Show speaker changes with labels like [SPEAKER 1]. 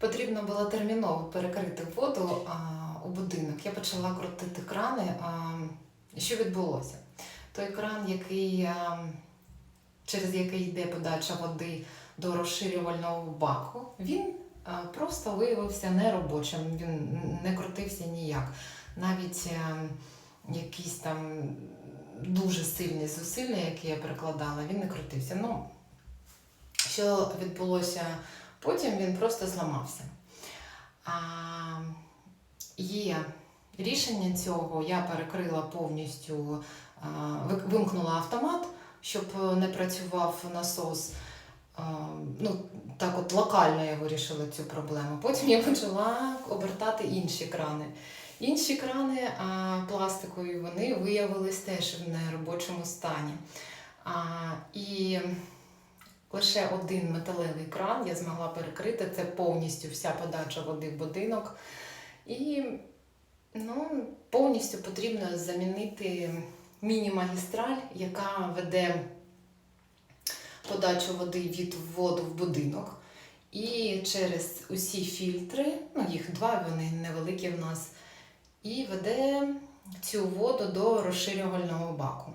[SPEAKER 1] Потрібно було терміново перекрити воду а, у будинок. Я почала крутити крани. А, що відбулося? Той кран, який, а, через який йде подача води до розширювального баку, він а, просто виявився неробочим, він не крутився ніяк. Навіть а, якісь там дуже сильні зусилля, які я прикладала, він не крутився. Ну, що відбулося потім, він просто зламався. А, є рішення цього, я перекрила повністю, вимкнула автомат, щоб не працював насос. Ну, так от локально я вирішила цю проблему. Потім я почала обертати інші крани. Інші крани а, пластикові вони виявились теж в неробочому стані. А, і лише один металевий кран я змогла перекрити. Це повністю вся подача води в будинок. І ну, повністю потрібно замінити міні-магістраль, яка веде подачу води від воду в будинок. І через усі фільтри, ну їх два, вони невеликі в нас, і веде цю воду до розширювального баку.